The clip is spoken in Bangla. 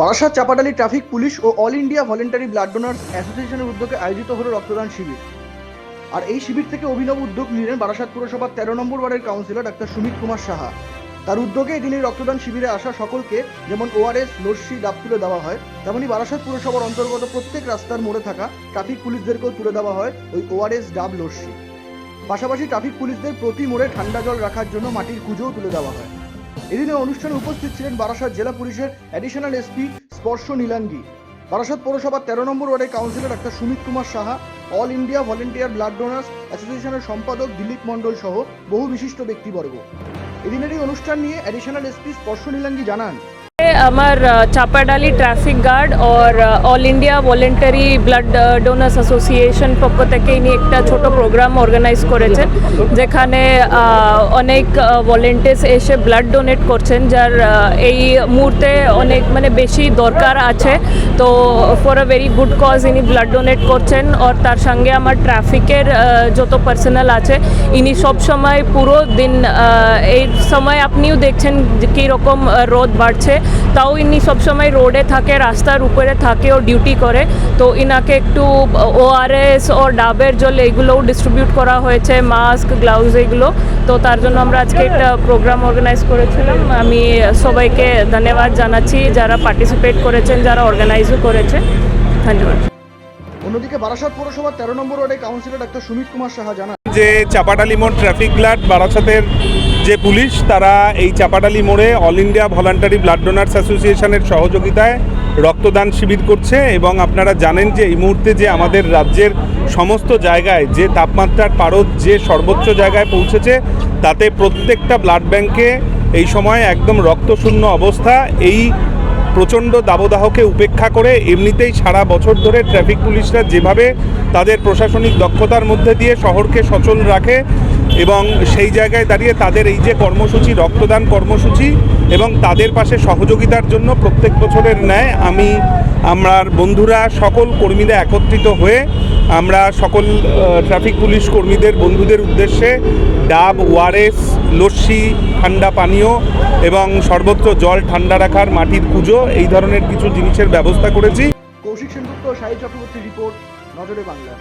বারাসাত, চাপাডালি, ট্রাফিক পুলিশ ও all India voluntary blood donors অ্যাসোসিয়েশনের উদ্যোগে আয়োজিত হলো রক্তদান শিবির। আর এই শিবির থেকে অভিনব উদ্যোগ নিলেন বারাসাত পুরসভার তেরো নম্বর ওয়ার্ডের কাউন্সিলর ডাক্তার সুমিত কুমার সাহা। তার উদ্যোগে এদিন এই রক্তদান শিবিরে আসা সকলকে যেমন ওআরএস লস্যি ডাব তুলে দেওয়া হয়, তেমনি বারাসাত পুরসভার অন্তর্গত প্রত্যেক রাস্তার মোড়ে থাকা ট্রাফিক পুলিশদেরকেও তুলে দেওয়া হয় ওই ওআরএস ডাব লস্যি পাশাপাশি ট্রাফিক পুলিশদের প্রতি মোড়ে ঠান্ডা জল রাখার জন্য মাটির কুজোও তুলে দেওয়া হয়। এদিনে অনুষ্ঠানে উপস্থিত ছিলেন বারাসাত জেলা পুলিশের অ্যাডিশনাল এসপি স্পর্শ নীলাঙ্গি। বারাসাত পৌরসভার তেরো নম্বর ওয়ার্ডের councillor doctor Sumit Kumar Saha all India volunteer blood donors অ্যাসোসিয়েশনের সম্পাদক দিলীপ মণ্ডল সহ বহু বিশিষ্ট ব্যক্তিবর্গ। এদিনের এই অনুষ্ঠান নিয়ে অ্যাডিশনাল এসপি স্পর্শ নীলাঙ্গি জানান। আমার চাপাডালি ট্রাফিক গার্ড और all India voluntary blood donors association পক্ষ থেকে ইনি একটা ছোট প্রোগ্রাম অর্গানাইজ করেছেন, যেখানে অনেক ভলেন্টিয়ার্স এসে ব্লাড ডোনেট করছেন, যার এই মুহূর্তে অনেক মানে বেশি দরকার আছে। তো for a very good cause ইনি ব্লাড ডোনেট করছেন আর তার সঙ্গে আমার ট্রাফিকের যত পার্সোনাল আছে, ইনি সব সময় পুরো দিন এই সময় আপনিও দেখছেন কীরকম রোদ বাড়ছে। তাও ইনি সবসময় রোডে থাকে রাস্তার উপরে থাকে ও ডিউটি করে। তো ইনাকে একটু ওআরএস ও ডাবের জল এইগুলোও ডিস্ট্রিবিউট করা হয়েছে মাস্ক গ্লাউজ এগুলো তো তার জন্য আমরা আজকে একটা প্রোগ্রাম অর্গানাইজ করেছিলাম। আমি সবাইকে ধন্যবাদ জানাচ্ছি যারা পার্টিসিপেট করেছেন যারা অর্গানাইজও করেছে। ধন্যবাদ। অন্যদিকে বারাসাত পৌরসভার তেরো নম্বর ওয়ার্ডের কাউন্সিলর ডাক্তার সুমিত কুমার সাহা জানান যে চাপাডালি মোড় ট্রাফিক ব্লাড বারাসাতের যে পুলিশ, তারা এই চাপাডালি মোড়ে all India voluntary blood donors অ্যাসোসিয়েশনের সহযোগিতায় রক্তদান শিবির করছে এবং আপনারা জানেন যে এই মুহূর্তে যে আমাদের রাজ্যের সমস্ত জায়গায় যে তাপমাত্রার পারদ যে সর্বোচ্চ জায়গায় পৌঁছেছে, তাতে প্রত্যেকটা ব্লাড ব্যাংকে এই সময় একদম রক্তশূন্য অবস্থা। এই প্রচণ্ড দাবদাহকে উপেক্ষা করে এমনিতেই সারা বছর ধরে ট্রাফিক পুলিশরা যেভাবে তাদের প্রশাসনিক দক্ষতার মধ্যে দিয়ে শহরকে সচল রাখে এবং সেই জায়গায় দাঁড়িয়ে তাদের এই যে কর্মসূচি, রক্তদান কর্মসূচি এবং তাদের পাশে সহযোগিতার জন্য প্রত্যেক বছরের ন্যায় আমি, আমার বন্ধুরা সকল কর্মীরা একত্রিত হয়ে আমরা সকল ট্রাফিক পুলিশ কর্মীদের, বন্ধুদের উদ্দেশ্যে ডাব ওয়ারেস লস্যি, ঠান্ডা পানীয় এবং সর্বত্র জল ঠান্ডা রাখার মাটির কুজো এই ধরনের কিছু জিনিসের ব্যবস্থা করেছি। কৌশিক সেনগুপ্ত ও চক্রবর্তী রিপোর্ট, নজরে বাংলা।